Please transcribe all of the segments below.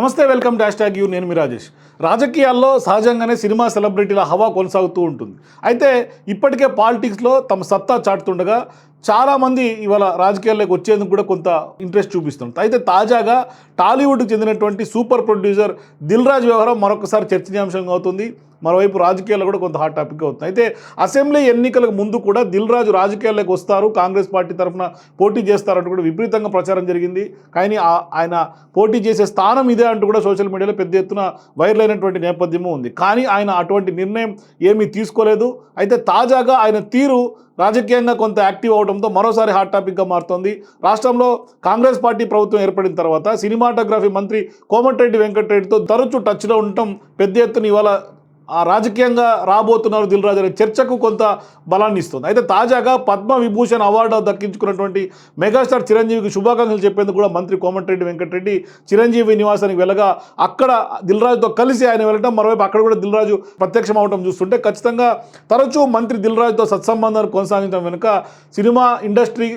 నమస్తే welcome dash tag you నేను మీ రాజేష్. రాజకీయాల్లో సహజంగానే సినిమా సెలబ్రిటీల హవా కొనసాగుతూ ఉంటుంది. అయితే ఇప్పటికే పాలిటిక్స్లో తమ సత్తా చాటుతుండగా చాలామంది ఇవాళ రాజకీయాల్లోకి వచ్చేందుకు కూడా కొంత ఇంట్రెస్ట్ చూపిస్తున్నారు. అయితే తాజాగా టాలీవుడ్కి చెందినటువంటి సూపర్ ప్రొడ్యూసర్ దిల్ రాజ్ వ్యవహారం మరొకసారి చర్చనీయాంశంగా అవుతుంది. మరోవైపు రాజకీయాల్లో కూడా కొంత హాట్ టాపిక్ అవుతుంది అయితే అసెంబ్లీ ఎన్నికలకు ముందు కూడా దిల్ రాజు రాజకీయాల్లోకి వస్తారు కాంగ్రెస్ పార్టీ తరఫున పోటీ చేస్తారంటూ కూడా విపరీతంగా ప్రచారం జరిగింది. కానీ ఆ- ఆయన పోటీ చేసే స్థానం ఇదే అంటూ కూడా సోషల్ మీడియాలో పెద్ద ఎత్తున వైరల్ అయినటువంటి నేపథ్యము ఉంది. కానీ ఆయన అటువంటి నిర్ణయం ఏమీ తీసుకోలేదు. అయితే తాజాగా ఆయన తీరు రాజకీయంగా కొంత యాక్టివ్ అవడంతో మరోసారి హాట్ టాపిక్గా మారుతోంది. రాష్ట్రంలో కాంగ్రెస్ పార్టీ ప్రభుత్వం ఏర్పడిన తర్వాత సినిమాటోగ్రఫీ మంత్రి కోమటిరెడ్డి వెంకటరెడ్డితో తరచూ టచ్లో ఉండటం పెద్ద ఎత్తున ఇవాళ రాజకీయంగా రాబోతున్నారు దిల్ రాజు అనే చర్చకు కొంత బలాన్ని ఇస్తుంది. అయితే తాజాగా పద్మ విభూషణ్ అవార్డు దక్కించుకున్నటువంటి మెగాస్టార్ చిరంజీవికి శుభాకాంక్షలు చెప్పేందుకు కూడా మంత్రి కోమటిరెడ్డి వెంకటరెడ్డి చిరంజీవి నివాసానికి వెళ్ళగా అక్కడ దిల్ రాజుతో కలిసి ఆయన వెళ్ళడం మరోవైపు అక్కడ కూడా దిల్ రాజు ప్రత్యక్షం అవడం చూస్తుంటే ఖచ్చితంగా తరచూ మంత్రి దిల్ రాజుతో సత్సంబంధాన్ని కొనసాగించడం వెనుక సినిమా ఇండస్ట్రీ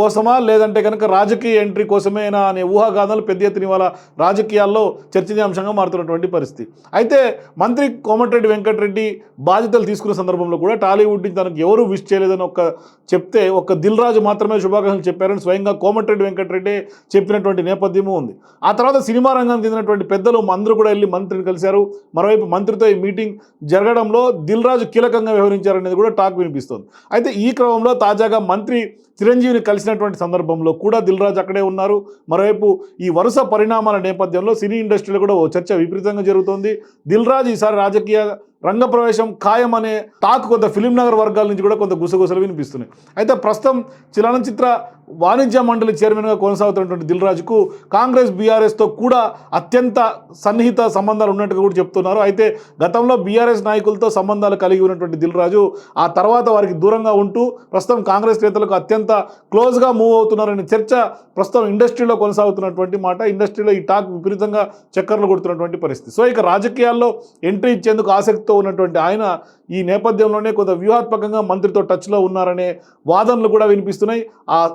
కోసమా? లేదంటే కనుక రాజకీయ ఎంట్రీ కోసమేనా అనే ఊహాగానాలు పెద్ద ఎత్తున ఇవాళ రాజకీయాల్లో చర్చనీయాంశంగా మారుతున్నటువంటి పరిస్థితి. అయితే మంత్రి కోమటిరెడ్డి వెంకటరెడ్డి బాధ్యతలు తీసుకున్న సందర్భంలో కూడా టాలీవుడ్ నుంచి తనకు ఎవరు విష్ చేయలేదని ఒక చెప్తే ఒక దిల్ రాజు మాత్రమే శుభాకాంక్షలు చెప్పారని స్వయంగా కోమటిరెడ్డి వెంకటరెడ్డి చెప్పినటువంటి నేపథ్యము ఉంది. ఆ తర్వాత సినిమా రంగానికి చెందినటువంటి పెద్దలు అందరూ కూడా వెళ్ళి మంత్రిని కలిశారు. మరోవైపు మంత్రితో ఈ మీటింగ్ జరగడంలో దిల్ రాజు కీలకంగా వ్యవహరించారనేది కూడా టాక్ వినిపిస్తుంది. అయితే ఈ క్రమంలో తాజాగా మంత్రి చిరంజీవిని కలిసి కలిసినటువంటి సందర్భంలో కూడా దిల్ రాజు అక్కడే ఉన్నారు. మరోవైపు ఈ వరుస పరిణామాల నేపథ్యంలో సినీ ఇండస్ట్రీలో కూడా ఓ చర్చ విపరీతంగా జరుగుతోంది. దిల్ రాజు ఈసారి రాజకీయ రంగ ప్రవేశం ఖాయం అనే టాక్ కొంత ఫిలిం నగర్ వర్గాల నుంచి కూడా కొంత గుసగుసలు వినిపిస్తున్నాయి. అయితే ప్రస్తుతం చలనచిత్ర వాణిజ్య మండలి చైర్మన్గా కొనసాగుతున్నటువంటి దిల్ రాజుకు కాంగ్రెస్ బీఆర్ఎస్తో కూడా అత్యంత సన్నిహిత సంబంధాలు ఉన్నట్టుగా కూడా చెప్తున్నారు. అయితే గతంలో బీఆర్ఎస్ నాయకులతో సంబంధాలు కలిగి ఉన్నటువంటి దిల్ రాజు ఆ తర్వాత వారికి దూరంగా ఉంటూ ప్రస్తుతం కాంగ్రెస్ నేతలకు అత్యంత క్లోజ్గా మూవ్ అవుతున్నారనే చర్చ ప్రస్తుతం ఇండస్ట్రీలో కొనసాగుతున్నటువంటి మాట. ఇండస్ట్రీలో ఈ టాక్ విపరీతంగా చక్కర్లు కొడుతున్నటువంటి పరిస్థితి. సో ఇక రాజకీయాల్లో ఎంట్రీ ఇచ్చేందుకు ఆసక్తి ఆసక్తితో ఉన్నటువంటి ఆయన ఈ నేపథ్యంలోనే కొంత వ్యూహాత్మకంగా మంత్రితో టచ్లో ఉన్నారనే వాదనలు కూడా వినిపిస్తున్నాయి.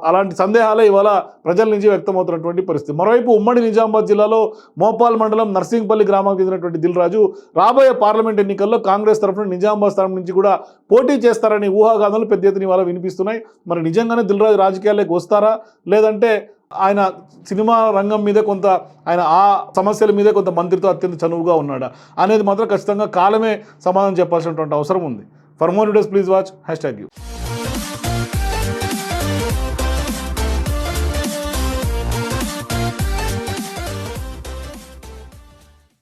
అలాంటి సందేహాలే ఇవాళ ప్రజల నుంచి వ్యక్తమవుతున్నటువంటి పరిస్థితి. మరోవైపు ఉమ్మడి నిజామాబాద్ జిల్లాలో మోపాల్ మండలం నర్సింగ్పల్లి గ్రామానికి చెందినటువంటి దిల్ రాజు రాబోయే పార్లమెంట్ ఎన్నికల్లో కాంగ్రెస్ తరఫున నిజామాబాద్ స్థానం నుంచి కూడా పోటీ చేస్తారనే ఊహాగానాలు పెద్ద ఎత్తున ఇవాళ వినిపిస్తున్నాయి. మరి నిజంగానే దిల్ రాజు రాజకీయాల్లోకి వస్తారా? లేదంటే ఆయన సినిమా రంగం మీదే కొంత ఆయన ఆ సమస్యల మీదే కొంత మంత్రితో అత్యంత చనువుగా ఉన్నాడా అనేది మాత్రం ఖచ్చితంగా కాలమే సమాధానం చెప్పాల్సినటువంటి అవసరం ఉంది. For more days please watch hashtag you